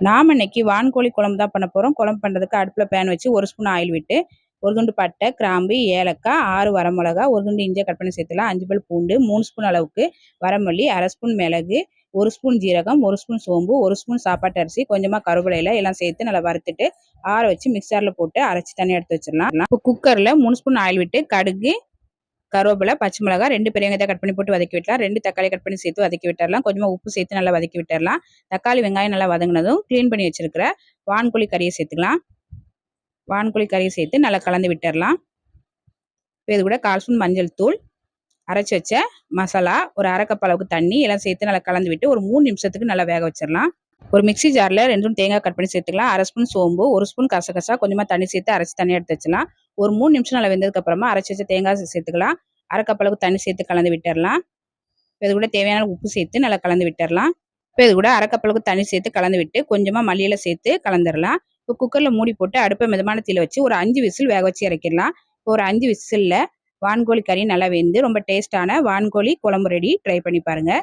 நாம் இன்னைக்கு வான்கோழி குழம்பு தான் பண்ண போகிறோம் குழம்பு பண்ணுறதுக்கு அடுப்பில் பேன் வச்சு ஒரு ஸ்பூன் ஆயில் விட்டு ஒரு துண்டு பட்டை கிராம்பு ஏலக்காய் ஆறு வரமிளகா ஒரு துண்டு இஞ்சியை கட் பண்ணி சேர்த்துலாம் அஞ்சு பல் பூண்டு மூணு ஸ்பூன் அளவுக்கு வரமல்லி அரை ஸ்பூன் மிளகு ஒரு ஸ்பூன் ஜீரகம் ஒரு ஸ்பூன் சோம்பு ஒரு ஸ்பூன் சாப்பாட்டு அரிசி கொஞ்சமாக கருவேலையில் எல்லாம் சேர்த்து நல்லா வறுத்துட்டு ஆற வச்சு மிக்சரில் போட்டு அரைச்சி தண்ணி எடுத்து வச்சிடலாம். இப்போ குக்கரில் மூணு ஸ்பூன் ஆயில் விட்டு கடுகு கருவேப்பிலை பச்சை மிளகா ரெண்டு பெரிய கட் பண்ணி போட்டு வதக்கி விட்டலாம் ரெண்டு தக்காளி கட் பண்ணி சேர்த்து வதக்கி விட்டுறலாம். கொஞ்சமாக உப்பு சேர்த்து நல்லா வதக்கி விட்டுறலாம். தக்காளி வெங்காயம் நல்லா வதங்கினதும் க்ளீன் பண்ணி வச்சிருக்கிற வான்கோழி கறியை சேர்த்துக்கலாம். வான்கோழி கறியை சேர்த்து நல்லா கலந்து விட்டுறலாம். இப்போ இது கூட கால் ஸ்பூன் மஞ்சள் தூள் அரைச்சி வச்ச மசாலா ஒரு அரை அளவுக்கு தண்ணி எல்லாம் சேர்த்து நல்லா கலந்து விட்டு ஒரு மூணு நிமிஷத்துக்கு நல்லா வேக வச்சிடலாம் ஒரு மிக்சி ஜாரில் ரெண்டும் தேங்காய் கட் பண்ணி சேர்த்துக்கலாம். அரை ஸ்பூன் சோம்பு ஒரு ஸ்பூன் கசகசா கொஞ்சமாக தண்ணி சேர்த்து அரைச்சி தண்ணி எடுத்து வச்சலாம் ஒரு மூணு நிமிஷம் நல்லா வெந்ததுக்கு அப்புறமா அரைச்சி வச்ச தேங்காய் சேர்த்துக்கலாம். அரை அளவுக்கு தண்ணி சேர்த்து கலந்து விட்டுறலாம். இது கூட தேவையான உப்பு சேர்த்து நல்லா கலந்து விட்டுறலாம். இப்போ இது கூட அரை அளவுக்கு தண்ணி சேர்த்து கலந்து விட்டு கொஞ்சமாக மல்லியில் சேர்த்து கலந்துடலாம். இப்போ குக்கரில் மூடி போட்டு அடுப்பை மிதமான தீயில் வச்சு ஒரு அஞ்சு விசில் வேக வச்சு இறக்கிடலாம். இப்போ ஒரு அஞ்சு விசிலில் வான்கோழி கறி நல்லா வெந்து ரொம்ப டேஸ்டான வான்கோழி குழம்பு ரெடி ட்ரை பண்ணி பாருங்கள்